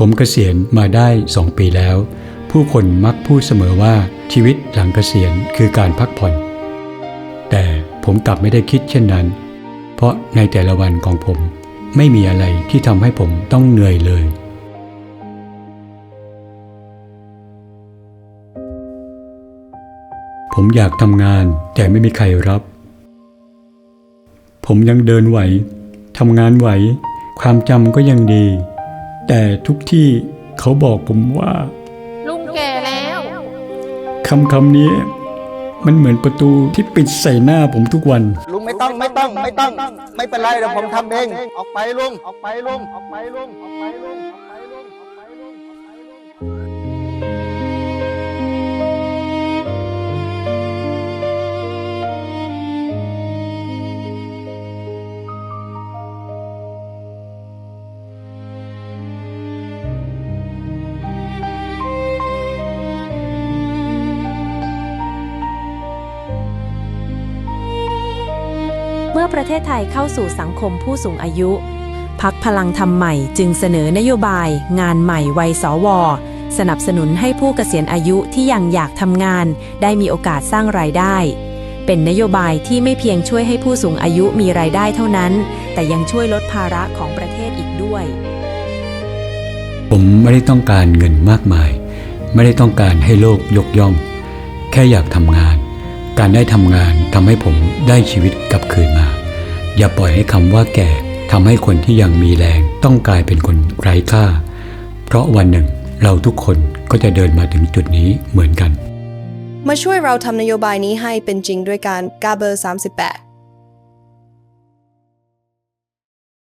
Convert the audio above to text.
ผมเกษียณมาได้2ปีแล้ว ผู้คนมักพูดเสมอว่าชีวิตหลังเกษียณคือการพักผ่อน แต่ผมกลับไม่ได้คิดเช่นนั้น เพราะในแต่ละวันของผมไม่มีอะไรที่ทำให้ผมต้องเหนื่อยเลย ผมอยากทำงานแต่ไม่มีใครรับ ผมยังเดินไหวทำงานไหว ความจำก็ยังดี แต่ทุกที่เขาบอกผมว่า ลุงแก่แล้วคำคำนี้ มันเหมือนประตูที่ปิดใส่หน้าผมทุกวัน ลุงไม่ต้องไม่ต้องไม่ต้อง ไม่เป็นไรเดี๋ยวผมทำเอง ออกไปลุงออกไปลุงออกไปลุงออกไปลุง มื่อประเทศไทยเข้าสู่สังคมผู้สูงอายุ พักพลังธรรมใหม่จึงเสนอนโยบาย งานใหม่วัยสว สนับสนุนให้ผู้เกษียณอายุที่ยังอยากทำงาน ได้มีโอกาสสร้างรายได้ เป็นนโยบายที่ไม่เพียงช่วยให้ผู้สูงอายุมีรายได้เท่านั้น แต่ยังช่วยลดภาระของประเทศอีกด้วย ผมไม่ได้ต้องการเงินมากมาย ไม่ได้ต้องการให้โลกยกย่อง แค่อยากทำงาน การได้ทำงานทำให้ผมได้ชีวิตกลับคืนมา อย่าปล่อยให้คำว่าแก่ทำให้คนที่ยังมีแรงต้องกลายเป็นคนไร้ค่า เพราะวันหนึ่งเราทุกคนก็จะเดินมาถึงจุดนี้เหมือนกัน มาช่วยเราทำนโยบายนี้ให้เป็นจริงด้วยการกาเบอร์ 38